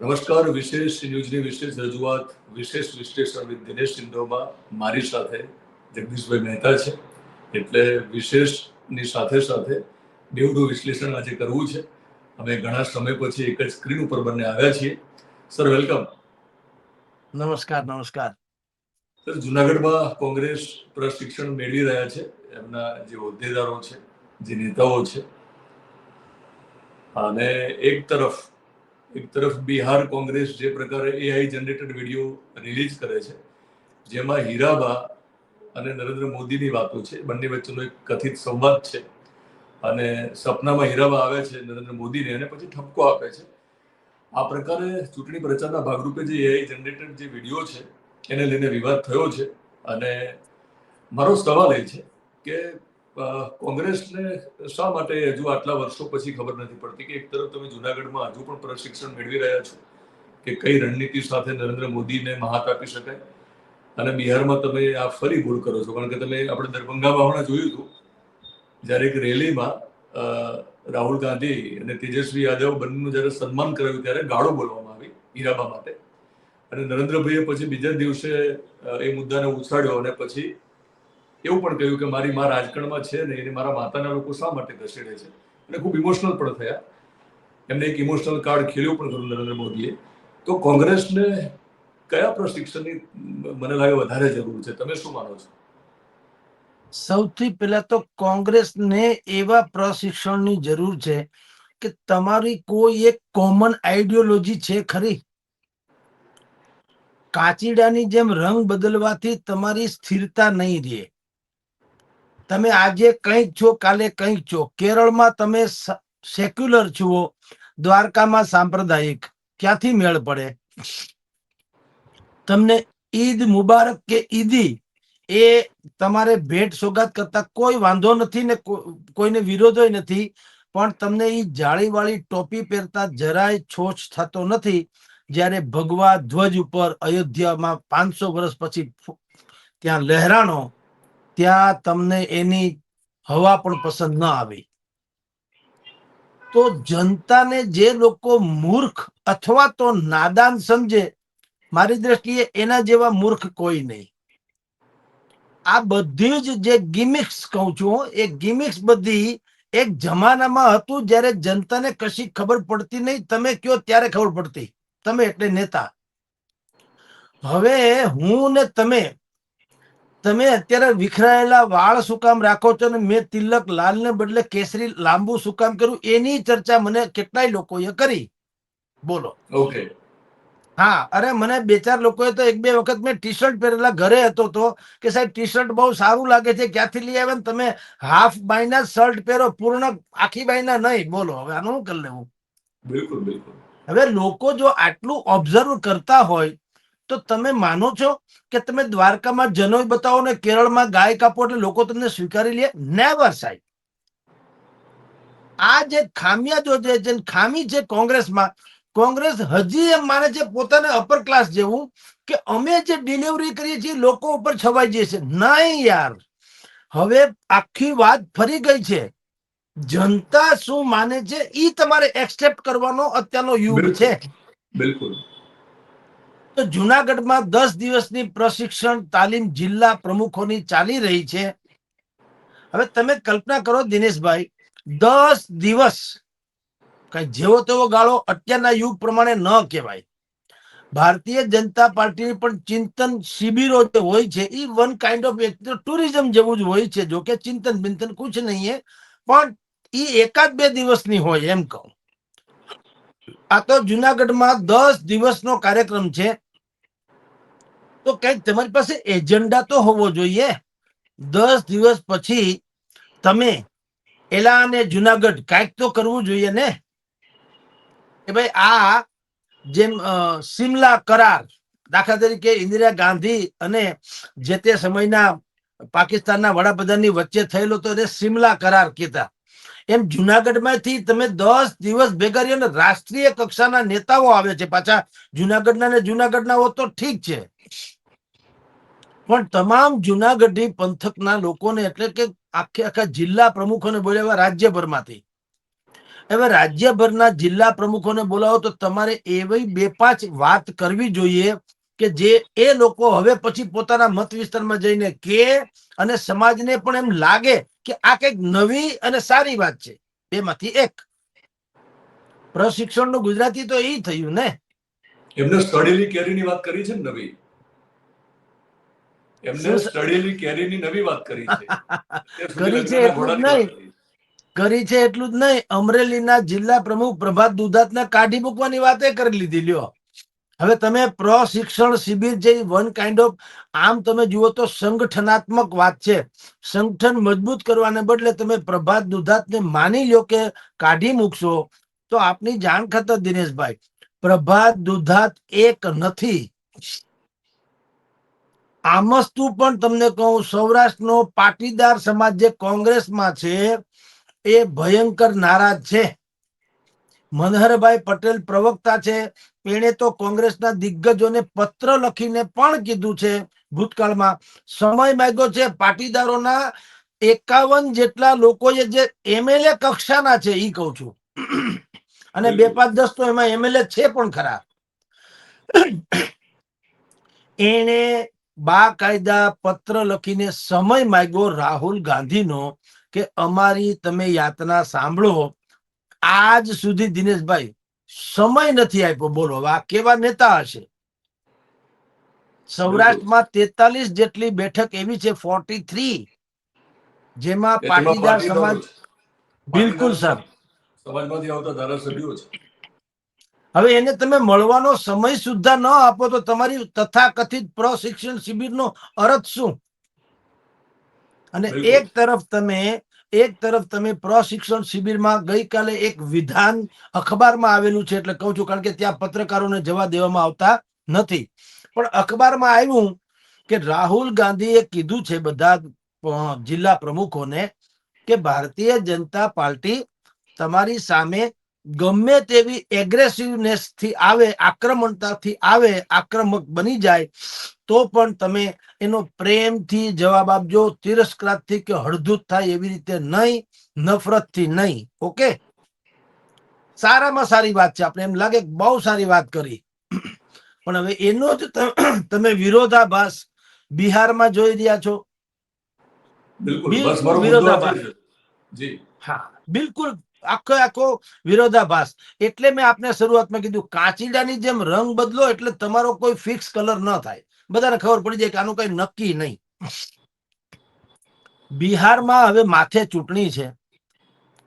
નમસ્કાર વિશેષ ન્યૂઝની વિશેષ રજૂઆત વિશેષ વિશ્લેષણ વિથ દિનેશ સિંધોમાં મારી સાથે જગદીશભાઈ મહેતા છે. એટલે વિશેષની સાથે સાથે બેવડું વિશ્લેષણ આજે કરવું છે. અમે ઘણા સમય પછી એક જ સ્ક્રીન ઉપર બંને આવ્યા છીએ. Sir welcome. નમસ્કાર નમસ્કાર. સર જુનાગઢમાં કોંગ્રેસ પ્રશિક્ષણ મેળવી રહ્યા છે. એમના જે હોદ્દેદારો છે જે નેતાઓ છે. અને એક તરફ એક તરફ બિહાર કોંગ્રેસ જે પ્રકારે એઆઈ જનરેટેડ વીડિયો રિલીઝ કરે છે, જેમાં હીરાબા અને નરેન્દ્ર મોદીની વાતો છે. બંને વચ્ચેનો એક કથિત સંવાદ છે. અને સપનામાં હીરાબા આવે છે નરેન્દ્ર મોદીને અને પછી ઠપકો આપે છે. આ પ્રકારે ચૂંટણી પ્રચારના ભાગરૂપે જે એઆઈ જનરેટેડ જે વીડિયો છે, એને લઈને વિવાદ થયો છે. અને મારો સવાલ એ છે કે કોંગ્રેસને શા માટે હજુ આટલા વર્ષો પછી ખબર નથી પડતી કે એક તરફ તમે જુનાગઢમાં હજુ પણ પ્રશિક્ષણ મેળવી રહ્યા છો કે કઈ રણનીતિ સાથે નરેન્દ્ર મોદીને મહાત આપી શકાય અને બિહારમાં તમે આ ફરી ભૂલ કરો છો. કારણ કે તમે આપણે દરભંગામાં હમણાં જોયું હતું, જ્યારે એક રેલીમાં રાહુલ ગાંધી અને તેજસ્વી યાદવ બંનેનું જ્યારે સન્માન કરાયું ત્યારે ગાળો બોલવામાં આવી હીરાબા માટે. અને નરેન્દ્રભાઈએ પછી બીજા દિવસે એ મુદ્દાને ઉછાળ્યો અને પછી એવું પણ કહ્યું કે મારી મા રાજકારણમાં છે ને એને મારા માતાના લોકો શા માટે ઘસેડે છે? અને ખૂબ ઇમોશનલ પણ થયા. એમને એક ઇમોશનલ કાર્ડ ખેલ્યું પણ ખરું નરેન્દ્ર મોદીએ. તો કોંગ્રેસને કયા પ્રશિક્ષણની મને લાગે વધારે જરૂર છે? તમે શું માનો છો? સૌથી પહેલા તો કોંગ્રેસને એવા પ્રશિક્ષણની જરૂર છે કે તમારી કોઈ એક કોમન આઈડિયોલોજી છે ખરી? કાચીડાની જેમ રંગ બદલવાથી તમારી સ્થિરતા નહીં રહે. તમે આજે કંઈક છો, કાલે કંઈક છો. કેરળમાં તમે સેક્યુલર છો, દ્વારકામાં સાંપ્રદાયિક. ક્યાંથી મેળ પડે? તમને ઈદ મુબારક કે ઈદી, એ તમારે ભેટ સોગાદ કરતા કોઈ વાંધો નથી ને કોઈને વિરોધો નથી, પણ તમને એ જાળીવાળી ટોપી પહેરતા જરાય છોછ થતો નથી, જ્યારે ભગવા ધ્વજ ઉપર અયોધ્યામાં પાંચસો વર્ષ પછી ત્યાં લહેરાણો ત્યાં તમને એની હવા પણ પસંદ ન આવી. તો જનતાને જે લોકો મૂર્ખ અથવા તો નાદાન સમજે, મારી દ્રષ્ટિએ એના જેવા મૂર્ખ કોઈ નહીં. આ બધી જ જે ગિમિક્સ કહું છું, એ ગિમિક્સ બધી એક જમાનામાં હતું જ્યારે જનતાને કશી ખબર પડતી નહીં. તમે કયો ત્યારે ખબર પડતી? તમે એટલે નેતા. હવે હું ને તમે તમે અત્યારે વિખરાયેલા વાળ શું કામ રાખો છો ને મેં તિલક લાલ ને બદલે કેસરી લાંબુ શું કામ કર્યું એની ચર્ચા મને કેટલાય લોકોએ કરી. બોલો. ઓકે. હા અરે મને બે ચાર લોકોએ તો એક બે વખત મેં ટી શર્ટ પહેરેલા ઘરે હતો તો કે સાહેબ ટી શર્ટ બહુ સારું લાગે છે ક્યાંથી લઈ આવ્યા ને તમે હાફ બાયના શર્ટ પહેરો પૂર્ણ આખી બાયના નહીં. બોલો હવે આનું કરી લેવું? બિલકુલ બિલકુલ. હવે લોકો જો આટલું ઓબ્ઝર્વ કરતા હોય તો તમે માનો છો કે તમે દ્વારકામાં જનોઈ બતાવો ને કેરળમાં ગાય કાપો એટલે લોકો તમને સ્વીકારી લે? નેવર સાહેબ. આ જે ખામિયા જો છે ખામી છે કોંગ્રેસમાં, કોંગ્રેસ હજી એમ માને છે પોતાને અપર ક્લાસ જેવું કે અમે જે ડિલિવરી કરીએ છીએ લોકો ઉપર છવાઈ જઈએ છે નહીં યાર. હવે આખી વાત ફરી ગઈ છે. જનતા શું માને છે? એ તમારે એક્સેપ્ટ કરવાનો અત્યારનો યુગ છે. બિલકુલ. તો જુનાગઢમાં દસ દિવસની પ્રશિક્ષણ તાલીમ જિલ્લા પ્રમુખોની ચાલી રહી છે. હવે તમે કલ્પના કરો દિનેશભાઈ, દસ દિવસ જેવો તેવો ગાળો અત્યારના યુગ પ્રમાણે ન કહેવાય. ભારતીય જનતા પાર્ટીની પણ ચિંતન શિબિરો જે હોય છે એ વન કાઇન્ડ ઓફ ટુરિઝમ જેવું જ હોય છે, જો કે ચિંતન બિંતન કુછ નહીં હે, પણ એ એકાદ બે દિવસની હોય એમ કહું. આ તો જુનાગઢમાં દસ દિવસનો કાર્યક્રમ છે. તો કંઈક તમારી પાસે એજન્ડા તો હોવો જોઈએ. દસ દિવસ પછી તમે એલા અને જુનાગઢ કાંઈક તો કરવું જોઈએ ને? કે ભાઈ આ જેમ સિમલા કરાર દાખલા તરીકે ઇન્દિરા ગાંધી અને જે તે સમયના પાકિસ્તાનના વડાપ્રધાનની વચ્ચે થયેલો તો એને સિમલા કરાર કીધા એમ જુનાગઢમાંથી તમે દસ દિવસ ભેગા રહ્યો ને રાષ્ટ્રીય કક્ષાના નેતાઓ આવે છે પાછા જુનાગઢના ને જુનાગઢના હો તો ઠીક છે. પણ તમામ જુનાગઢી પંથકના લોકોને એટલે કે આખે આખા જિલ્લા પ્રમુખોને બોલાવ્યા રાજ્યભરમાંથી. હવે રાજ્યભરના જિલ્લા પ્રમુખોને બોલાવો તો તમારે એવી બે પાંચ વાત કરવી જોઈએ કે જે એ લોકો હવે પછી પોતાના મત વિસ્તારમાં જઈને કે અને સમાજને પણ એમ લાગે કે આ કંઈક નવી અને સારી વાત છે. બેમાંથી એક. પ્રશિક્ષણનું ગુજરાતી તો એ થયું ને? એમને સ્ટડીલી કેરીની વાત કરી છે ને નવી? એમને સડેલી કેરીની નવી વાત કરી છે. કરી છે એટલું જ નહીં. કરી. કરી છે એટલું જ નહીં. અમરેલીના જિલ્લા પ્રમુખ પ્રભાત દુધાતને કાઢી મૂકવાની વાતે કરી લીધી. લ્યો. હવે તમે પ્રશિક્ષણ શિબિર જે વન કાઇન્ડ ઓફ આમ તમે જુઓ તો સંગઠનાત્મક વાત છે. સંગઠન મજબૂત કરવાને બદલે તમે પ્રભાત દુધાતને માની લ્યો કે કાઢી મૂકશો તો આપની જાણ ખાતર દિનેશભાઈ પ્રભાત દુધાત એક નથી. આમસ્તુ પણ તમને કહું સૌરાષ્ટ્રનો પાટીદાર સમાજ જે કોંગ્રેસમાં છે એ ભયંકર નારાજ છે. મનહરભાઈ પટેલ પ્રવક્તા છે. એણે તો કોંગ્રેસના દિગ્ગજોને પત્ર લખીને પણ કીધું છે ભૂતકાળમાં. સમય માંગ્યો છે પાટીદારોના એકાવન જેટલા લોકોએ જે એમએલએ કક્ષાના છે એ કહું છું. અને બે પાંચ દસ તો એમાં એમએલએ છે પણ ખરા. એણે બાકાયદા પત્ર લખીને સમય માંગ્યો રાહુલ ગાંધીનો કે અમારી તમે યાતના સાંભળો. આજ સુધી દિનેશભાઈ સમય નથી આપ્યો. બોલો આ કેવા નેતા હશે? સૌરાષ્ટ્રમાં તેતાલીસ જેટલી બેઠક એવી છે ફોર્ટી થ્રી જેમાં પાટીદાર સમાજ બિલકુલ સર સમાજમાંથી આવતા ધારાસભ્યો છે હવે એને તમે મળવાનો સમય સુદ્ધા ન આપો તો તમારી તથાકથિત પ્રશિક્ષણ શિબિરનો અર્થ શું? અને એક તરફ તમે એક તરફ તમે પ્રશિક્ષણ શિબિરમાં ગઈકાલે એક વિધાન અખબારમાં આવેલું છે એટલે કહું છું કારણ કે ત્યાં પત્રકારોને જવા દેવામાં આવતા નથી. પણ અખબારમાં આવ્યું કે રાહુલ ગાંધીએ કીધું છે બધા જિલ્લા પ્રમુખોને કે ભારતીય જનતા પાર્ટી તમારી સામે ગમે તેવી એગ્રેસિવનેસથી આવે આક્રમણતાથી આવે આક્રમક બની જાય તો પણ તમે એનો પ્રેમથી જવાબ આપજો તિરસ્કારથી કે હળધૂત થાય એવી રીતે નહીં નફરતથી નહીં ઓકે? સારામાં સારી વાત છે આપણે એમ લાગે બહુ સારી વાત કરી. પણ હવે એનો જ તમે વિરોધાભાસ બિહારમાં જોઈ રહ્યા છો? બિલકુલ વિરોધાભાસ. જી. હા બિલકુલ આખો આખો વિરોધાભાસ. એટલે મેં આપને શરૂઆતમાં કીધું કાચીડાની જેમ રંગ બદલો એટલે તમારો કોઈ ફિક્સ કલર ન થાય. બધાને ખબર પડી જાય કે આનું કઈ નક્કી નહીં. બિહારમાં હવે માથે ચૂંટણી છે.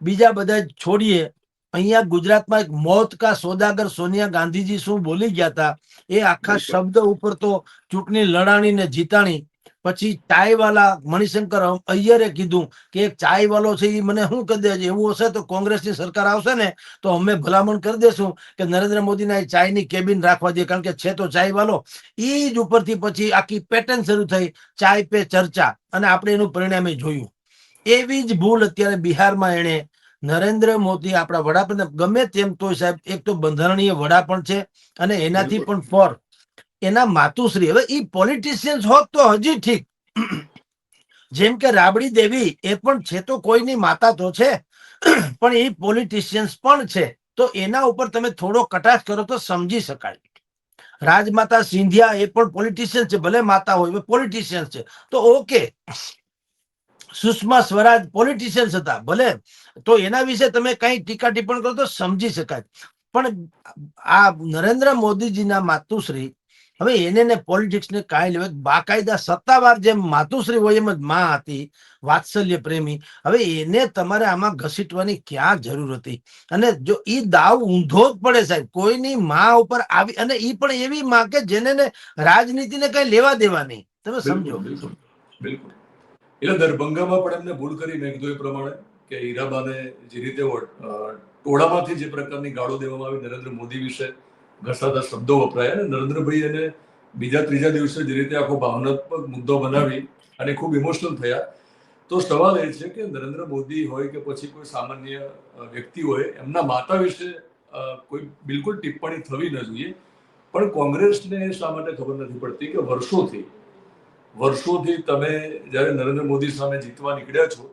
બીજા બધા છોડીએ. અહીંયા ગુજરાતમાં એક મોત કા સોદાગર સોનિયા ગાંધીજી શું બોલી ગયા હતા એ આખા શબ્દ ઉપર તો ચૂંટણી લડાણી ને જીતાણી. પછી ચાય વાલા મણિશંકર અય્યરે કીધું કે એક ચાય વાલો છે એ મને શું કરી દે છે? એવું હશે તો કોંગ્રેસની સરકાર આવશે ને તો અમે ભલામણ કરી દેશું કે નરેન્દ્ર મોદીના એ ચાયની કેબિન રાખવા દે કારણ કે છે તો ચાય વાલો. ઈ જ ઉપરથી પછી આખી પેટર્ન શરૂ થઈ ચાય પે ચર્ચા અને આપણે એનું પરિણામે જોયું. એવી જ ભૂલ અત્યારે બિહારમાં એણે નરેન્દ્ર મોદી આપણા વડાપ્રધાન ગમે તેમ તોય સાહેબ એક તો બંધારણીય વડા પણ છે અને એનાથી પણ ફોર. એના માતુશ્રી. હવે એ પોલિટિશિયન્સ હોત તો હજી ઠીક. જેમ કે રાબડી દેવી એ પણ છે તો કોઈની માતા તો છે. પણ એ પોલિટિશિયન્સ પણ છે. તો એના ઉપર તમે થોડો કટાક્ષ કરો તો સમજી શકાય. રાજમાતા સિંધિયા એ પણ પોલિટિશિયન છે. ભલે માતા હોય પોલિટિશિયન છે. તો ઓકે સુષ્મા સ્વરાજ પોલિટિશિયન્સ હતા. ભલે. તો એના વિશે તમે કઈ ટીકા ટિપ્પણ કરો તો સમજી શકાય. પણ આ નરેન્દ્ર મોદીજીના માતુશ્રી હવે એને ને પોલિટિક્સ ને કાંઈ લેવા બાકાયદા સત્તાવાર જેમ માતુશ્રી હોય એમ જ માં હતી વાત્સલ્ય પ્રેમી. હવે એને તમારે આમાં ઘસીટવાની ક્યાં જરૂર હતી? અને જો એ દાવ ઊંધો જ પડે સાહેબ કોઈની માં ઉપર આવી અને એ પણ એવી માં કે જેને ને રાજનીતિને કઈ લેવા દેવા નહીં તમે સમજો. બિલકુલ બિલકુલ. બિલકુલ એટલે દરભંગામાં પણ એમને ભૂલ કરી મેં કીધું એ પ્રમાણે કે હીરાબાને જે રીતે ટોળામાંથી જે પ્રકારની ગાળો દેવામાં આવી નરેન્દ્ર મોદી વિશે ઘસાતા શબ્દો વપરાયા અને નરેન્દ્રભાઈ એને બીજા ત્રીજા દિવસે જે રીતે આખો ભાવનાત્મક મુદ્દો બનાવી અને ખૂબ ઇમોશનલ થયા. તો સવાલ એ છે કે નરેન્દ્ર મોદી હોય કે પછી કોઈ સામાન્ય વ્યક્તિ હોય, એમના માતા વિશે કોઈ બિલકુલ ટિપ્પણી થવી ન જોઈએ. પણ કોંગ્રેસને શા માટે ખબર નથી પડતી કે વર્ષોથી વર્ષોથી તમે જ્યારે નરેન્દ્ર મોદી સામે જીતવા નીકળ્યા છો,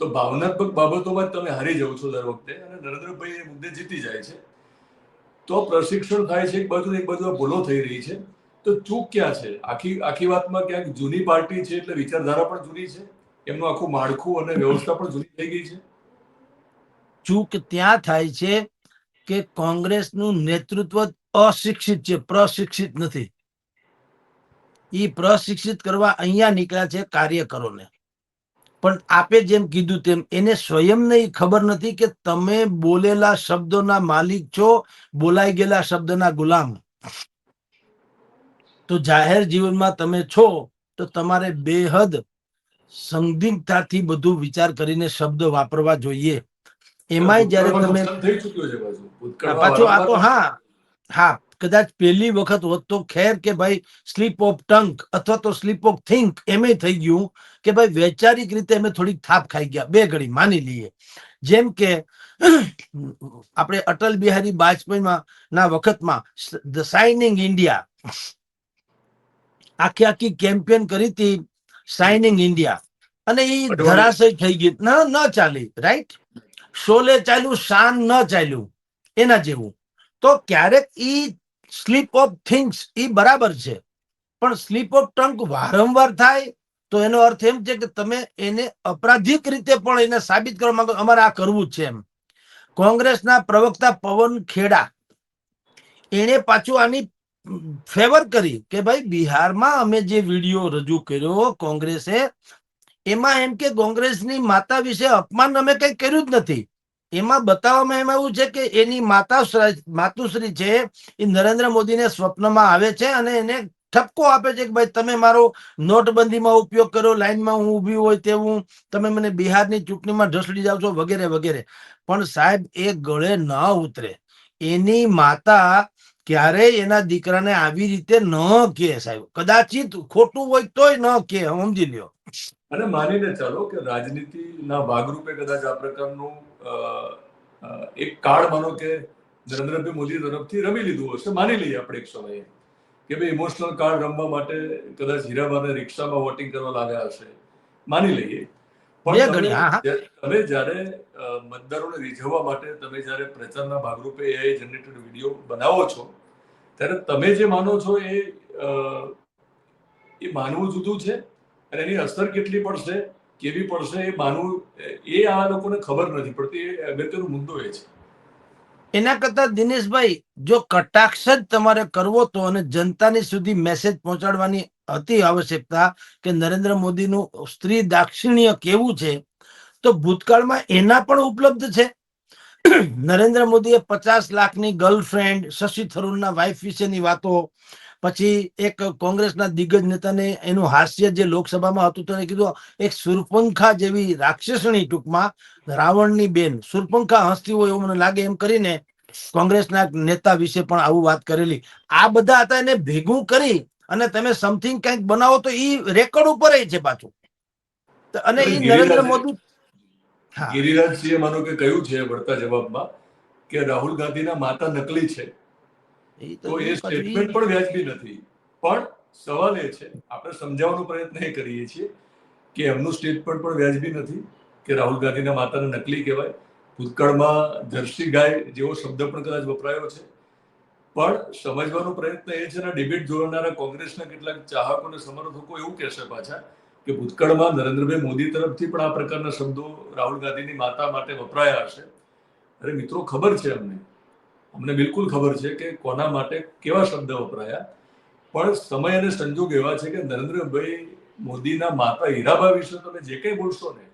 તો ભાવનાત્મક બાબતોમાં તમે હારી જાઓ છો દર વખતે અને નરેન્દ્રભાઈ એ મુદ્દે જીતી જાય છે. તો પ્રશિક્ષણ થાય છે, એક બાજુ એક બાજુ ભૂલો થઈ રહી છે. તો ચૂક ક્યાં છે? આખી આખી વાતમાં ક્યાંક જૂની પાર્ટી છે એટલે વિચારધારા પણ જૂની છે? એમનું આખું માળખું અને વ્યવસ્થા પણ જૂની થઈ ગઈ છે? ચૂક ત્યાં થાય છે કે કોંગ્રેસનું નેતૃત્વ અશિક્ષિત છે, પ્રશિક્ષિત નથી. એ પ્રશિક્ષિત કરવા અહીંયા નીકળ્યા છે કાર્યકરોને. પણ આપે જેમ કીધું તેમ એને સ્વયંને ખબર નથી કે તમે બોલેલા શબ્દોના માલિક છો બોલાઈ ગયેલા શબ્દના ગુલામ. તો જાહેર જીવનમાં તમે છો તો તમારે બેહદ સંદિગ્ધતાથી બધું વિચાર કરીને શબ્દ વાપરવા જોઈએ. એમાંય જ્યારે તમે પાછું. આ તો હા હા. કદાચ પહેલી વખત હોત તો ખેર કે ભાઈ સ્લીપ ઓફ ટંક અથવા તો સ્લીપ ઓફ થિંક એમે થઈ ગયું કે ભાઈ વૈચારિક રીતે અમે થોડીક થાપ ખાઈ ગયા બે ઘડી માની લઈએ. જેમ કે આપણે અટલ બિહારી વાજપેયીમાં ના વખતમાં ધ સાઇનિંગ ઇન્ડિયા આખી આખી કેમ્પેન કરી હતી સાઇનિંગ ઇન્ડિયા અને એ ધરાશય થઈ ગઈ. ના ન ચાલી રાઈટ? શોલે ચાલ્યું શાન ન ચાલ્યું એના જેવું. તો ક્યારેક ઈ સ્લીપ ઓફ થિંગ્સ એ બરાબર છે. પણ સ્લીપ ઓફ ટંક વારંવાર થાય તો એનો અર્થ એમ છે કે તમે એને અપરાધિક રીતે પણ એને સાબિત કરવા માંગો અમારે આ કરવું છે એમ. કોંગ્રેસના પ્રવક્તા પવન ખેડા એણે પાછું આની ફેવર કરી કે ભાઈ બિહારમાં અમે જે વીડિયો રજૂ કર્યો કોંગ્રેસે, એમાં એમ કે કોંગ્રેસની માતા વિશે અપમાન અમે કઈ કર્યું જ નથી. એમાં બતાવવામાં એમાં એવું છે કે એની માતા માતુશ્રી છે, એ નરેન્દ્ર મોદીને સ્વપ્નમાં આવે છે અને એને ઠપકો આપે છે કે ભાઈ તમે મારો નોટબંધીમાં ઉપયોગ કર્યો લાઈનમાં હું ઊભી હોય તેવું, તમે મને બિહારની ચૂંટણીમાં ઢસડી જાવ છો, વગેરે વગેરે. પણ સાહેબ, એ ગળે ન ઉતરે. એની માતા ક્યારેય એના દીકરાને આવી રીતે ન કે સાહેબ. કદાચિત ખોટું હોય તોય ન કે સમજી લ્યો. અને માનીને ચાલો કે રાજનીતિના ભાગરૂપે કદાચ આ પ્રકારનું એક કાર્ડ માનો કે નરેન્દ્રભાઈ મોદી તરફથી રમી લીધું હશે માની લઈએ આપણે એક સમયે કે ભાઈ ઇમોશનલ કાર્ડ રમવા માટે કદાચ હીરાબાને રિક્ષામાં વોટિંગ કરવા લાવ્યા હશે માની લઈએ પણ. તમે જ્યારે મતદારોને રીઝવવા માટે તમે જ્યારે પ્રચારના ભાગરૂપે એઆઈ જનરેટેડ વીડિયો બનાવો છો ત્યારે તમે જે માનો છો એ એ માનવું જુદું છે અને એની અસર કેટલી પડશે કેવી પડશે એ માનવું એ આ લોકોને ખબર નથી પડતી એ અગત્યનો મુદ્દો એ છે. એના કરતા દિનેશભાઈ, જો કટાક્ષ જ તમારે કરવો તો અને જનતાની સુધી મેસેજ પહોંચાડવાની અતિ આવશ્યકતા કે નરેન્દ્ર મોદીનું સ્ત્રી દાક્ષિણ્ય કેવું છે, તો ભૂતકાળમાં એના પણ ઉપલબ્ધ છે. નરેન્દ્ર મોદીએ પચાસ લાખની ગર્લફ્રેન્ડ શશી થરૂરના વાઇફ વિશેની વાતો પછી એક કોંગ્રેસના દિગ્ગજ નેતાને એનું હાસ્ય જે લોકસભામાં હતું તેને કીધું એક સુરપંખા જેવી રાક્ષસણી ટૂંકમાં રાવણની બેન. સુરપંખા હસતી હોય એવું મને લાગે એમ કરીને કોંગ્રેસના નેતા વિશે પણ આવું વાત કરેલી. આ બધા હતા એને ભેગું કરી અને તમે સમથિંગ કંઈક બનાવો તો એ રેકોર્ડ ઉપર છે પાછું. અને એ નરેન્દ્ર મોદી ગિરિરાજસિંહે માનો કે કહ્યું છે વળતા જવાબમાં કે રાહુલ ગાંધીના માતા નકલી છે. તો એ સ્ટેટમેન્ટ પણ વ્યાજબી નથી. પણ સવાલ એ છે આપણે સમજાવવાનો પ્રયત્ન એ કરીએ છીએ કે એમનું સ્ટેટમેન્ટ પણ વ્યાજબી નથી કે રાહુલ ગાંધીના માતાને નકલી કહેવાય. ભૂતકાળમાં જર્સી ગાય જેવો શબ્દ પણ કદાચ વપરાયો છે. પણ સમજવાનો પ્રયત્ન એ છે ને ડિબેટ જોનારા કોંગ્રેસના કેટલાક ચાહકો અને સમર્થકો એવું કહેશે પાછા કે ભૂતકાળમાં નરેન્દ્રભાઈ મોદી તરફથી પણ આ પ્રકારના શબ્દો રાહુલ ગાંધીની માતા માટે વપરાયા હશે. અરે મિત્રો ખબર છે અમને. અમને બિલકુલ ખબર છે કે કોના માટે કેવા શબ્દ વપરાયા. પણ સમય અને સંજોગ એવા છે કે નરેન્દ્રભાઈ મોદીના માતા હીરાબા વિશે તમે જે કંઈ બોલશો ને,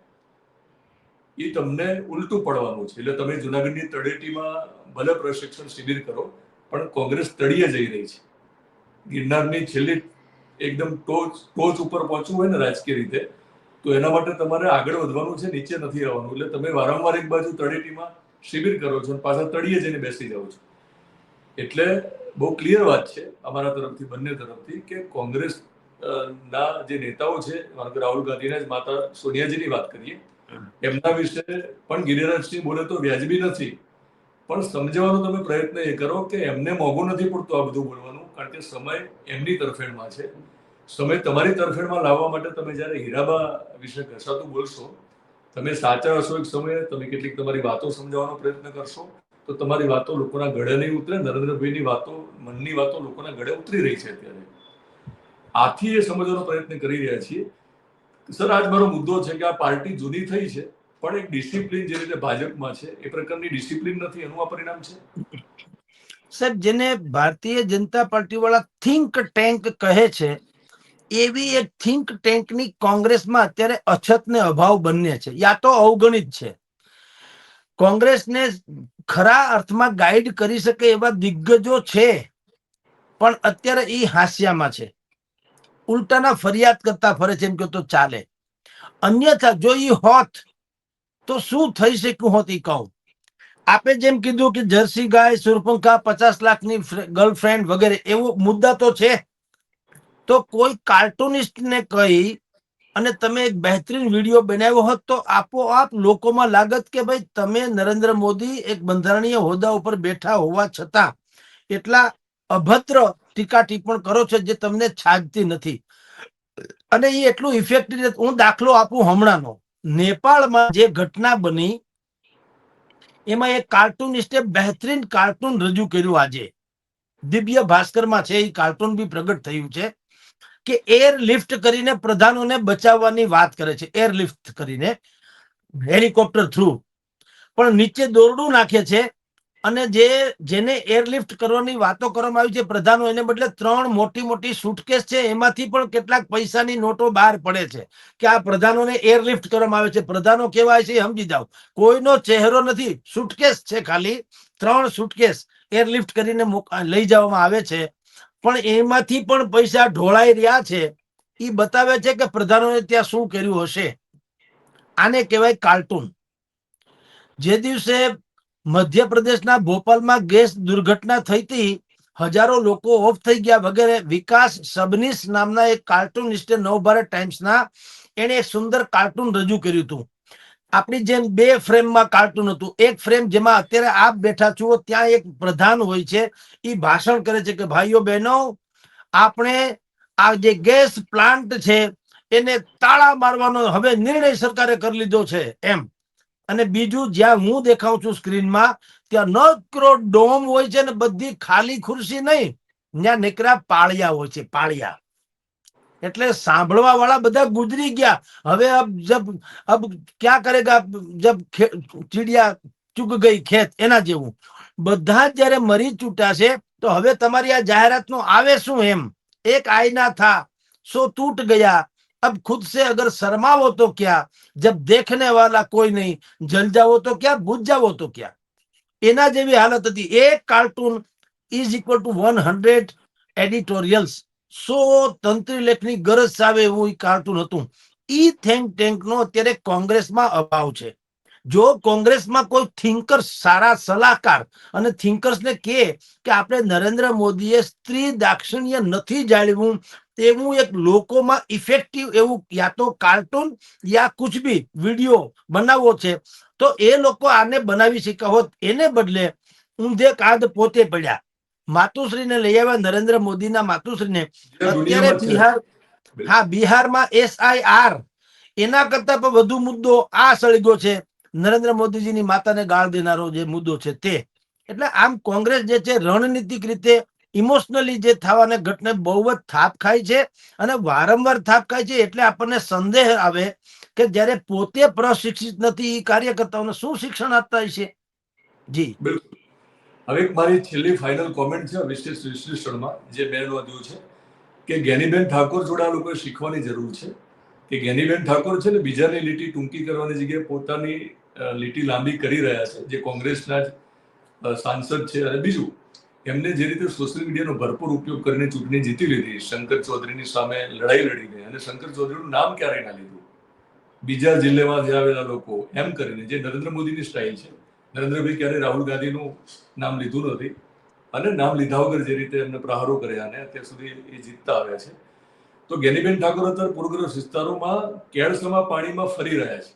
એ તમને ઉલટું પડવાનું છે. એટલે તમે જુનાગઢની તળેટીમાં ભલે પ્રશિક્ષણ શિબિર કરો, પણ કોંગ્રેસ તળીએ જઈ રહી છે. ગિરનારની છેલ્લી એકદમ ટોચ ટોચ ઉપર પહોંચવું હોય ને રાજકીય રીતે, તો એના માટે તમારે આગળ વધવાનું છે, નીચે નથી આવવાનું. એટલે તમે વારંવાર એક બાજુ તળેટીમાં શિબિર કરો છો અને પાછા તળિયે જઈને બેસી જાઓ છો. એટલે બહુ ક્લિયર વાત છે અમારા તરફથી, બંને તરફથી કે કોંગ્રેસ ના જે નેતાઓ છે, માનો રાહુલ ગાંધીના જ માતા સોનિયાજીની વાત કરીએ, એમના વિશે પણ ગિરિરાજસિંહ બોલે તો વ્યાજબી નથી. પણ સમજવાનો તમે પ્રયત્ન એ કરો કે એમને મોંઘું નથી પડતું આ બધું બોલવાનું, કારણ કે સમય એમની તરફેણમાં છે. સમય તમારી તરફેણમાં લાવવા માટે તમે જ્યારે હીરાબા વિશે ઘસાતું બોલશો તમે સાચા હશો એક સમયે, તમે કેટલીક તમારી વાતો સમજાવવાનો પ્રયત્ન કરશો, તો તમારી વાતો લોકોના ગળે નહીં ઉતરે, નરેન્દ્રભાઈની વાતો, મનની વાતો લોકોના ગળે ઉતરી રહી છે અત્યારે. આથી એ સમજવાનો પ્રયત્ન કરી રહ્યા છીએ. સર, આજ મારો મુદ્દો છે કે આ પાર્ટી જૂની થઈ છે, પણ એક ડિસિપ્લિન જે રીતે ભાજપમાં છે, એ પ્રકારની ડિસિપ્લિન નથી, એનું આ પરિણામ છે? સાહેબ, જેને ભારતીય જનતા પાર્ટી વાળા થિંક ટેન્ક કહે છે એવી એક થિંક ટેન્કની કોંગ્રેસમાં અત્યારે અછત ને અભાવ બંને છે. યા તો અવગણિત છે. કોંગ્રેસને ખરા અર્થમાં ગાઈડ કરી શકે એવા દિગ્ગજો છે, પણ અત્યારે એ હાસ્યામાં છે. ઉલટાના ફરિયાદ કરતા ફરે છે એમ કે તો ચાલે. અન્યથા જો એ હોત, તો શું થઈ શક્યું હોત એ કહું. આપે જેમ કીધું કે જર્સી ગાય, સુરપંખા, પચાસ લાખની ગર્લફ્રેન્ડ વગેરે, એવો મુદ્દા તો છે. તો કોઈ કાર્ટુનિસ્ટ ને કહી અને તમે એક બહેતરીન વીડિયો બનાવ્યો હોત તો આપોઆપ લોકોમાં લાગત કે ભાઈ તમે નરેન્દ્ર મોદી એક બંધારણીય હોદ્દા ઉપર બેઠા હોવા છતાં એટલા અભદ્ર ટીકા ટિપ્પણ કરો છો જે તમને છાજતી નથી. અને એ એટલું ઇફેક્ટિવ હું દાખલો આપું હમણાંનો. નેપાળમાં જે ઘટના બની, એમાં એક કાર્ટુનિસ્ટે બહેતરીન કાર્ટૂન રજૂ કર્યું આજે. દિવ્ય ભાસ્કરમાં છે એ કાર્ટૂન બી પ્રગટ થયું છે. કે એર લિફ્ટ કરીને પ્રધાનોને બચાવવાની વાત કરે છે. એર લિફ્ટ કરીને, હેલિકોપ્ટર થ્રુ. પણ નીચે દોરડું નાખે છે અને જે, જેને એરલિફ્ટ કરવાની વાતો કરવામાં આવી છે, પ્રધાનો એને બદલે ત્રણ મોટી મોટી સુટકેસ છે, એમાંથી પણ કેટલાક પૈસાની નોટો બહાર પડે છે કે આ પ્રધાનોને એરલિફ્ટ કરવામાં આવે છે. પ્રધાનો કેવાય છે, સમજી જાઓ. કોઈનો ચહેરો નથી સુટકેસ છે ખાલી, ત્રણ સુટકેસ એરલિફ્ટ કરીને લઈ જવામાં આવે છે. પણ એમાંથી પણ પૈસા ઢોળાઈ રહ્યા છે. એ બતાવે છે કે પ્રધાનોએ ત્યાં શું કર્યું હશે? આને કહેવાય કાર્ટૂન. જે દિવસે મધ્યપ્રદેશના ભોપાલમાં ગેસ દુર્ઘટના થઈ હતી હજારો લોકો ઓફ થઈ ગયા વગેરે, વિકાસ સબનીસ નામના એક કાર્ટૂનિસ્ટે નવભારત ટાઈમ્સના એણે એક સુંદર કાર્ટૂન રજૂ કર્યું હતું. આપણી જેમ બે ફ્રેમમાં કાર્ટૂન હતું એક ફ્રેમ જેમાં અત્યારે આપ બેઠા છો, ત્યાં એક પ્રધાન હોય છે. એ ભાષણ કરે છે કે, ભાઈઓ બહેનો, આપણે આ જે ગેસ પ્લાન્ટ છે, એને તાળા મારવાનો હવે નિર્ણય સરકારે કરી લીધો છે. એમ. અને બીજું, જ્યાં હું દેખાઉં છું સ્ક્રીનમાં, ત્યાં નકરો ડોમ હોય છે ને બધી ખાલી ખુરશી નહીં. ત્યાં નીકળ્યા પાળિયા હોય છે, પાળિયા. એટલે સાંભળવા વાળા બધા ગુજરી ગયા. હવે અબ જબ અબ ક્યાં કરેગા? જબ ચીડિયા ચૂક ગઈ ખેત, એના જેવું. બધા જયારે મરી છૂટાશે તો હવે તમારી આ જાહેરાતનો આવે શું એમ? એક આઈના થા, સો તૂટ ગયા. अब खुद से अगर शर्माओ तो क्या जब देखने वाला कोई नहीं जल जाओ तो क्या बुझ जाओ तो क्या એના જેવી હાલત હતી. એક cartoon is equal to one hundred editorials સો તંત્રી લેખની ગરજ સાવે એવું કાર્ટૂન હતું ઈ થિંક ટેન્કનો અત્યારે કોંગ્રેસમાં અભાવ છે. જો કોંગ્રેસમાં કોઈ થિંકર સારા સલાહકાર અને થિંકર્સને કહે કે આપણે નરેન્દ્ર મોદીએ સ્ત્રી દાક્ષિણ્ય નથી જાળવ્યું, તેવું એક લોકોમાં ઇફેક્ટિવ એવું યા તો કાર્ટૂન યા કુછ બી વીડિયો બનાવવો છે, તો એ લોકો આને બનાવી શક્યા હોત. એને બદલે ઊંધે કાંધ પોતે પડ્યા. માતુશ્રીને લઈ આવ્યા નરેન્દ્ર મોદીના માતુશ્રીને. અત્યારે છે. બિહાર હા બિહારમાં એસઆઈઆર. એના કરતા પણ વધુ મુદ્દો આ સળગ્યો છે. નરેન્દ્ર મોદીજીની માતાને ગાળ દેનારો જે મુદ્દો છે તે. એટલે આમ કોંગ્રેસ જે છે રણનીતિક રીતે ઇમોશનલી જે થવાને ઘટને બહુ જ થાપ ખાય છે અને વારંવાર થાપ ખાય છે એટલે આપણને સંદેહ આવે કે જ્યારે પોતે પ્રશિક્ષિત નથી એ કાર્યકર્તાઓને શું શિક્ષણ આપતા હશે? જી. બિલકુલ હવે એક મારી છેલ્લી ફાઇનલ કોમેન્ટ છે વિશેષ વિશ્લેષણમાં, જે મેં નોંધ્યું છે કે જ્ઞાનીબેન ઠાકોર જોડે આ લોકોએ શીખવાની જરૂર છે. કે જ્ઞાનીબેન ઠાકોર છે ને બીજાની લીટી ટૂંકી કરવાની જગ્યાએ પોતાની લીટી લાંબી કરી રહ્યા છે. જે કોંગ્રેસના જ સાંસદ છે અને બીજું, એમને જે રીતે સોશિયલ મીડિયાનો ભરપૂર ઉપયોગ કરીને ચૂંટણી જીતી લીધી, શંકર ચૌધરીની સામે લડાઈ લડીને અને શંકર ચૌધરીનું નામ ક્યારેય ના લીધું. બીજા જિલ્લામાં જે આવેલા લોકો, એમ કરીને જે નરેન્દ્ર મોદીની સ્ટાઇલ છે નરેન્દ્રભાઈ ક્યારે રાહુલ ગાંધીનું નામ લીધું નથી. અને નામ લીધા વગર જે રીતે એમને પ્રહારો કર્યા અને અત્યાર સુધી એ જીતતા આવ્યા છે. તો ગેનીબેન ઠાકોર અત્યારે પૂરગ્રસ્ત વિસ્તારોમાં કેળસમાં પાણીમાં ફરી રહ્યા છે.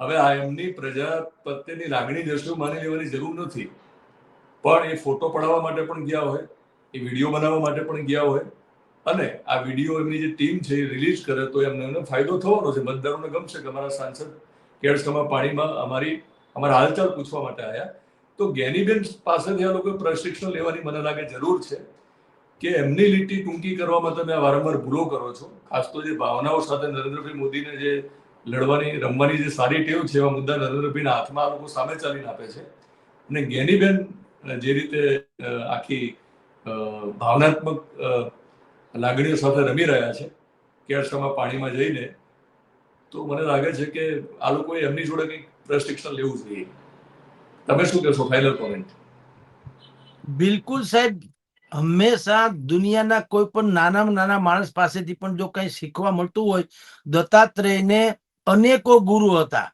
હવે આ એમની પ્રજા પ્રત્યેની લાગણી જશો માની લેવાની જરૂર નથી. પણ એ ફોટો પડાવવા માટે પણ ગયા હોય, એ વીડિયો બનાવવા માટે પણ ગયા હોય. અને આ વીડિયો એમની જે ટીમ છે એ રિલીઝ કરે તો એમને એમને ફાયદો થવાનો છે. મતદારોને ગમશે કે અમારા સાંસદ કેળસમાં પાણીમાં અમારી, અમારા હાલચાલ પૂછવા માટે આવ્યા તો જ્ઞાનીબેન પાસેથી આ લોકોએ પ્રશિક્ષણ લેવાની મને લાગે જરૂર છે કે એમની લીટી ટૂંકી કરવામાં તમે વારંવાર ભૂલો કરો છો. ખાસ તો જે ભાવનાઓ સાથે નરેન્દ્રભાઈ મોદીને જે લડવાની, રમવાની જે સારી ટેવ છે, એવા મુદ્દા નરેન્દ્રભાઈના હાથમાં આ લોકો સામે ચાલીને આપે છે. અને જ્ઞાનીબેન જે રીતે આખી ભાવનાત્મક લાગણીઓ સાથે રમી રહ્યા છે કેળસામાં પાણીમાં જઈને તો મને લાગે છે કે આ લોકોએ એમની જોડે કંઈક રેસ્ટ્રિક્શન લેવું જોઈએ. તમે શું કહેશો? ફાઇનલ કોમેન્ટ બિલકુલ સાહેબ, હંમેશા દુનિયાના કોઈ પણ નાનામાં નાના માણસ પાસેથી પણ જો કંઈ શીખવા મળતું હોય, દત્તાત્રેયને અનેકો ગુરુ હતા.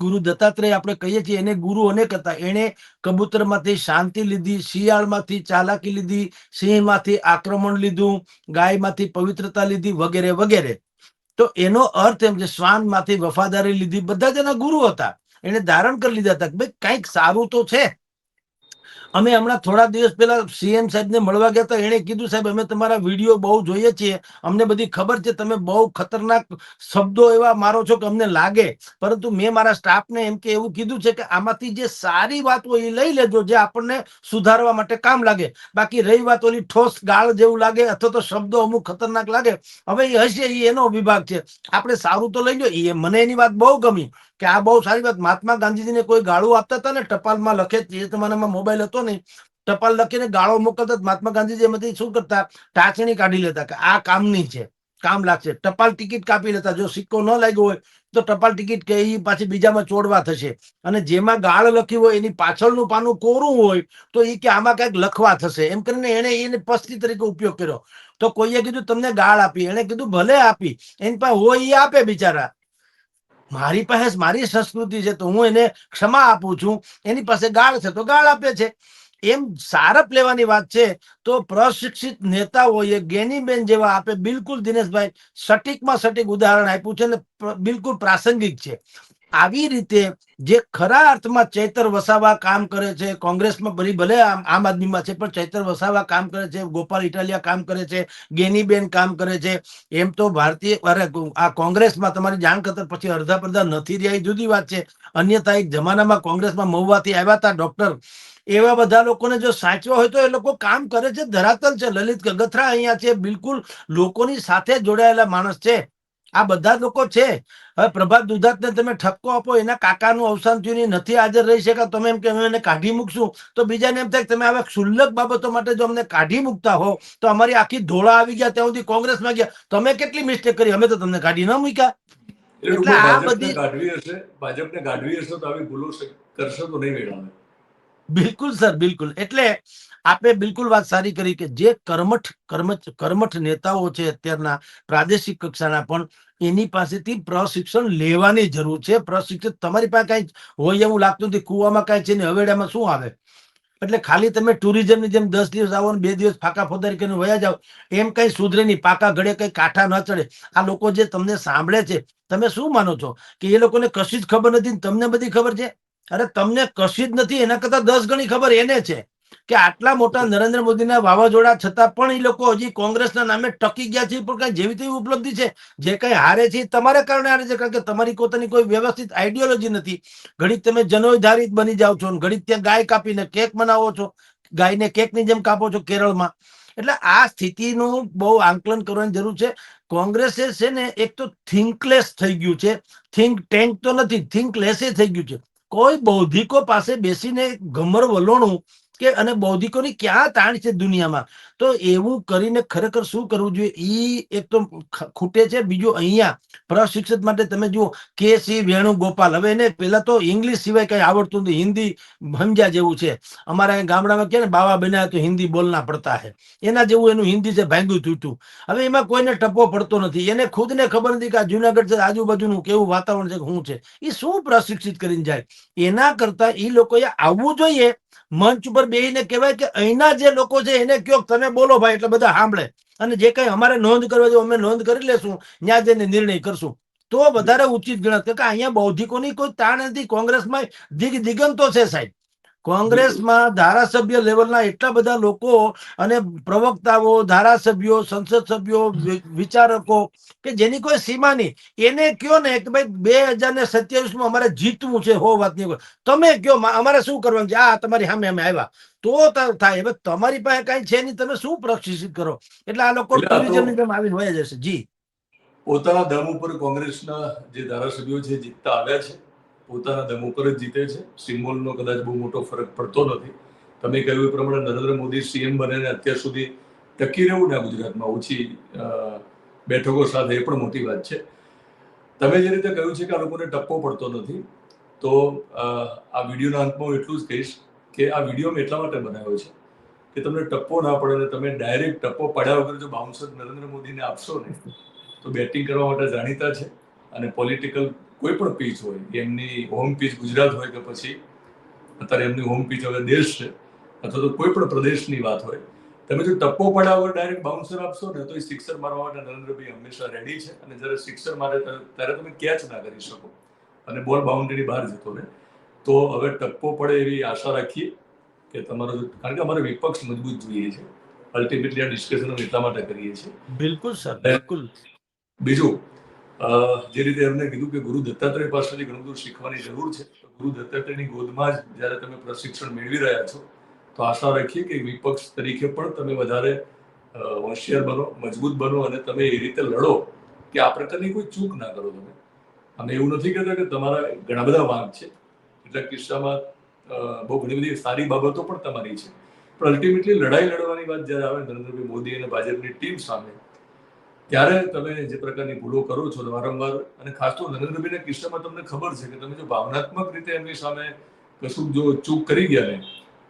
ગુરુ દત્તાત્રેય આપણે કહીએ છીએ, એને ગુરુ અનેક હતા. એને કબૂતરમાંથી શાંતિ લીધી, શિયાળમાંથી ચાલાકી લીધી, સિંહમાંથી આક્રમણ લીધું, ગાયમાંથી પવિત્રતા લીધી, વગેરે વગેરે. તો એનો અર્થ એમ છે શ્વાનમાંથી વફાદારી લીધી, બધા જ એના ગુરુ હતા. એને ધારણ કરી લીધા હતા કે ભાઈ, કંઈક સારું તો છે. અમે હમણાં થોડા દિવસ પહેલા સીએમ સાહેબને મળવા ગયા હતા, એણે કીધું, સાહેબ, અમે તમારા વીડિયો બહુ જોઈએ છીએ. અમને બધી ખબર છે, તમે બહુ ખતરનાક શબ્દો એવા મારો છો કે અમને લાગે. પરંતુ મેં મારા સ્ટાફને એમ કે એવું કીધું છે કે આમાંથી જે સારી વાત એ લઈ લેજો, જે આપણને સુધારવા માટે કામ લાગે. બાકી રહી વાત ઓલી ઠોસ ગાળ જેવું લાગે અથવા તો શબ્દો અમુક ખતરનાક લાગે. હવે એ હશે, એ એનો વિભાગ છે. આપણે સારું તો લઈ લો એ મને એની વાત બહુ ગમી. કે આ બહુ સારી વાત. મહાત્મા ગાંધીજીને કોઈ ગાળું આપતા હતા ને, ટપાલમાં લખે જે જમાનામાં મોબાઈલ હતો નહીં. ટપાલ લખીને ગાળો મોકલતા મહાત્મા ગાંધીજી એમાંથી શું કરતા? ટાંચણી કાઢી લેતા કે આ કામની છે, કામ લાગશે. ટપાલ ટિકિટ કાપી લેતા. જો સિક્કો ન લાગ્યો હોય તો ટપાલ ટિકિટ કે એ પાછી બીજામાં ચોડવા થશે. અને જેમાં ગાળ લખી હોય, એની પાછળનું પાનું કોરું હોય, તો એ કે આમાં કંઈક લખવા થશે. એમ કરીને એને એને પસ્તી તરીકે ઉપયોગ કર્યો. તો કોઈએ કીધું, તમને ગાળ આપી. એને કીધું, ભલે આપી. એની પાસે હોય એ આપે બિચારા. મારી પાસે મારી સંસ્કૃતિ છે તો હું એને ક્ષમા આપું છું. એની પાસે ગાળ છે તો ગાળ આપે છે. એમ સારપ લેવાની વાત છે તો પ્રશિક્ષિત નેતાઓએ ગેનીબેન જેવા આપે બિલકુલ દિનેશભાઈ સટીકમાં સટીક ઉદાહરણ આપ્યું છે ને બિલકુલ પ્રાસંગિક છે. આવી રીતે જે ખરા અર્થમાં ચૈતર વસાવા કામ કરે છે, કોંગ્રેસમાં ભરી ભલે આમ આદમીમાં છે, પણ ચૈતર વસાવા કામ કરે છે, ગોપાલ ઇટાલિયા કામ કરે છે, ગેનીબેન કામ કરે છે, એમ તો ભારતીય, અરે, આ કોંગ્રેસમાં તમારી જાણ કરતા પછી અડધા પડધા નથી રહ્યા, એ જુદી વાત છે. અન્યથા એક જમાનામાં કોંગ્રેસમાં મહુવાથી આવ્યા હતા ડોક્ટર. એવા બધા લોકોને જો સાચવા હોય તો એ લોકો કામ કરે છે, ધરાતલ છે, લલિત ગગથરા અહીંયા છે, બિલકુલ લોકોની સાથે જોડાયેલા માણસ છે. આ બધા લોકો છે. હવે પ્રભાત દુધાતને તમે ઠપકો આપો એના કાકાનું અવસાન થયું નથી હાજર રહી શકે તમે એમ કે અમે એને કાઢી મૂકશું. તો બીજાને એમ થાય કે તમે આવા ક્ષુલ્લક બાબતો માટે જો અમને કાઢી મૂકતા હો તો અમારી આખી ધોળા આવી ગયા ત્યાં સુધી કોંગ્રેસમાં ગયા. તમે કેટલી મિસ્ટેક કરી? અમે તો તમને કાઢી ન મૂક્યા. એટલે આ બધી- કાઢવી હશે? ભાજપને કાઢવી હશે તો આવી ભૂલો કરશે તો નહીં મેળવે બિલકુલ, સર, બિલકુલ. એટલે આપે બિલકુલ વાત સારી કરી કે જે કર્મઠ કર્મઠ કર્મઠ નેતાઓ છે અત્યારના પ્રાદેશિક કક્ષાના, પણ એની પાસેથી પ્રશિક્ષણ લેવાની જરૂર છે. પ્રશિક્ષણ તમારી પાસે કઈ હોય એવું લાગતું નથી. કુવામાં કઈ છે ને હવેડામાં શું આવે? એટલે ખાલી તમે ટુરિઝમની જેમ દસ દિવસ આવો ને બે દિવસ ફાકા ફોદારી કરીને વયા જાઓ, એમ કઈ સુધરે નહીં. પાકા ઘડે કઈ કાંઠા ન ચડે. આ લોકો જે તમને સાંભળે છે, તમે શું માનો છો? કે એ લોકોને કશી જ ખબર નથી તમને બધી ખબર છે? અરે તમને કશી જ નથી, એના કરતા દસ ગણી ખબર એને છે કે આટલા મોટા નરેન્દ્ર મોદીના વાવાઝોડા છતાં પણ એ લોકો હજી કોંગ્રેસના નામે ટકી ગયા છે પણ કઈ જેવી તેવી ઉપલબ્ધિ છે? જે કઈ હારે છે તમારા કારણે હારે છે, કારણ કે તમારી પોતાની કોઈ વ્યવસ્થિત આઈડિયોલોજી નથી. ઘડીક તમે જનોધારિત બની જાઓ છો ઘડીક ત્યાં ગાય કાપીને કેક બનાવો છો, ગાયને કેકની જેમ કાપો છો કેરળમાં. એટલે આ સ્થિતિનું બહુ આંકલન કરવાની જરૂર છે. કોંગ્રેસે છે ને એક તો થિંકલેસ થઈ ગયું છે. થિંક ટેન્ક તો નથી થિંકલેસ થઈ ગયું છે. કોઈ બૌદ્ધિકો પાસે બેસીને ગમર વલોણું કે અને બૌદ્ધિકોની ક્યાં તાણ છે દુનિયામાં? તો એવું કરીને ખરેખર શું કરવું જોઈએ? ઈ એક તો ખૂટે છે. બીજું અહીંયા પ્રશિક્ષિત માટે તમે જુઓ, કે સી વેણુગોપાલ. હવે એને પેલા તો ઇંગ્લિશ સિવાય કઈ આવડતું નથી. હિન્દી ભમજા જેવું છે. અમારા ગામડામાં કે ને બાવા બન્યા તો હિન્દી બોલના પડતા હે. એના જેવું એનું હિન્દી છે, ભાંગ્યું તૂટ્યું. હવે એમાં કોઈને ટપો પડતો નથી. એને ખુદને ખબર નથી કે આ જુનાગઢ છે, આજુબાજુનું કેવું વાતાવરણ છે શું છે. એ શું પ્રશિક્ષિત કરીને જાય? એના કરતા એ લોકોએ આવવું જોઈએ. મંચ ઉપર બેહીને કહેવાય કે અહીંના જે લોકો છે એને કયો તમે બોલો ભાઈ, એટલે બધા સાંભળે. અને જે કઈ અમારે નોંધ કરવા જોઈએ અમે નોંધ કરી લેશું ત્યાં જઈને નિર્ણય કરશું. તો વધારે ઉચિત ગણત કે અહીંયા બૌદ્ધિકોની કોઈ તાણ નથી, કોંગ્રેસમાં દિગ દિગંતો છે સાહેબ. કોંગ્રેસમાં ધારાસભ્ય લેવલના એટલા બધા લોકો અને પ્રવક્તાઓ ધારાસભ્યો સંસદ સભ્યો વિચારકો કે જેની કોઈ સીમા નહીં. એને કયો ને કે ભાઈ બે હજાર ને સત્યાવીસમાં અમારે જીતવું છે હો વાત. નહીં તમે કયો અમારે શું કરવાનું છે? આ તમારી સામે અમે આવ્યા. તો થાય. હવે તમારી પાસે કઈ છે નહીં તમે શું પ્રશિક્ષિત કરો? એટલે આ લોકો ટુરિઝમની જેમ આવીને હોય જશે જી. પોતાના દમ ઉપર કોંગ્રેસના જે ધારાસભ્યો છે જીતતા આવ્યા છે. પોતાના દમ ઉપર જ જીતે છે. સિમ્બોલનો કદાચ બહુ મોટો ફરક પડતો નથી. તમે કહ્યું એ પ્રમાણે નરેન્દ્ર મોદી સીએમ બને અત્યાર સુધી ટકી રહેવું ને ગુજરાતમાં ઓછી બેઠકો સાથે એ પણ મોટી વાત છે. તમે જે રીતે કહ્યું છે કે આ લોકોને ટપ્પો પડતો નથી, તો આ વિડીયોના અંતમાં હું એટલું જ કહીશ કે આ વીડિયો મેં એટલા માટે બનાવ્યો છે કે તમને ટપ્પો ના પડે અને તમે ડાયરેક્ટ ટપ્પો પડ્યા વગર જો બાઉન્સર નરેન્દ્ર મોદીને આપશો ને તો બેટિંગ કરવા માટે જાણીતા છે અને પોલિટિકલ કોઈ પણ પીચ હોય એમની હોમ પીચ ગુજરાત હોય કે પછી અત્યારે એમની હોમ પીચ હવે દેશ છે અથવા તો કોઈ પણ પ્રદેશની વાત હોય તમે જો ટપ્પો પડાવો ડાયરેક્ટ બાઉન્સર આપશો ને તો એ સિક્સર મારવા માટે નરેન્દ્રભાઈ હંમેશા રેડી છે. અને જ્યારે સિક્સર મારે ત્યારે તમે કેચ ના કરી શકો. અને બોલ બાઉન્ડ્રીની બહાર જતો રહે. તો હવે ટપ્પો પડે એવી આશા રાખીએ કે તમારો કારણ કે અમારે વિપક્ષ મજબૂત જોઈએ છે. અલ્ટિમેટલી આ ડિસ્કશન એટલા માટે કરીએ છીએ. બિલકુલ સર બિલકુલ. બીજું જે રીતે એમને કીધું કે ગુરુ દત્તાત્રેય પાસેથી ઘણું બધું શીખવાની જરૂર છે. ગુરુ દત્તાત્રેયની ગોદમાં જ જ્યારે તમે પ્રશિક્ષણ મેળવી રહ્યા છો, તો આશા રાખીએ કે વિપક્ષ તરીકે પણ તમે વધારે હોશિયાર બનો, મજબૂત બનો અને તમે એ રીતે લડો કે આ પ્રકારની કોઈ ચૂક ના કરો તમે. અમે એવું નથી કહેતા કે તમારા ઘણા બધા વાંક છે. એટલા કિસ્સામાં બહુ ઘણી બધી સારી બાબતો પણ તમારી છે. પણ અલ્ટિમેટલી લડાઈ લડવાની વાત જ્યારે આવે, નરેન્દ્રભાઈ મોદી અને ભાજપની ટીમ સામે ત્યારે તમે જે પ્રકારની ભૂલો કરો છો વારંવાર, અને ખાસ તો નરેન્દ્રભાઈના કિસ્સામાં તમને ખબર છે કે તમે જો ભાવનાત્મક રીતે એમની સામે કશું જો ચૂક કરી ગયા ને,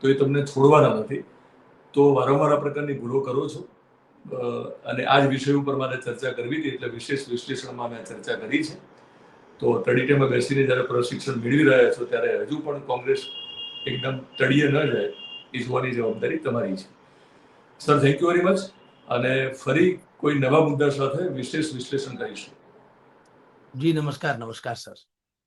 તો એ તમને છોડવાના નથી. તો વારંવાર આ પ્રકારની ભૂલો કરો છો. અને આ જ વિષય ઉપર મારે ચર્ચા કરવી હતી, એટલે વિશેષ વિશ્લેષણમાં મેં ચર્ચા કરી છે. તો તળીટેમાં બેસીને જ્યારે પ્રશિક્ષણ મેળવી રહ્યા છો, ત્યારે હજુ પણ કોંગ્રેસ એકદમ તળિયે ન જાય, એ જોવાની જવાબદારી તમારી છે. Sir thank you very much અને ફરી કોઈ નવા મુદ્દા સાથે વિશેષ વિશ્લેષણ કરીશું. જી નમસ્કાર નમસ્કાર સર.